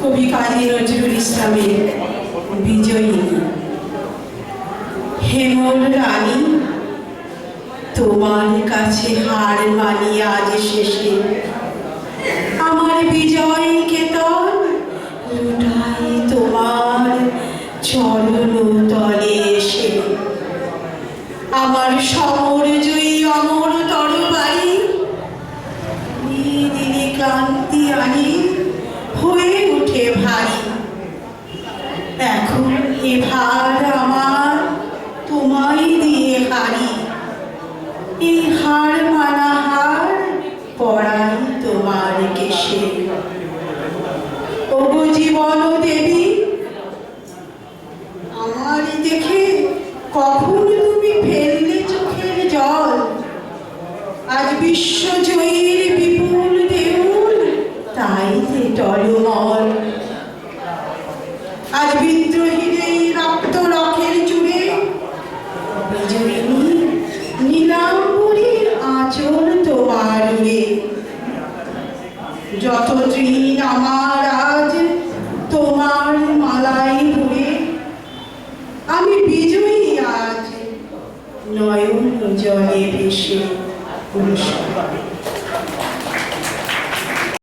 কবি কাজী নজরুল ইসলামের বিজয়িনী হেমল রানী, তোমার কাছে হার মানি আজ শেষে। আমার বিজয় কেতন লুটাই তোমার চরণ তলে এসে। আমার সমর জয়ী অমর তরবারি দিনে ক্লান্তি আনি এখন এ আমার, তোমায় দিয়ে হারি। এই হার মানা হার পড়াই তোমার কেশে। ওগো জীবন দেবী, আমার দেখে কখন তুমি ফেললে চোখের জল? আজ বিশ্বজয়ীর বিপুল দেউল, তাই যে টলমল। আজ রক্ত রকের জুড়ে বিজয়িনী নীলাম্বরীর আঁচল তোমার উড়ে। যত আমার আজ তোমার মালাই উড়ে আমি বিজয়ী আজ নয়ন জলে ভেসে পুরস্কার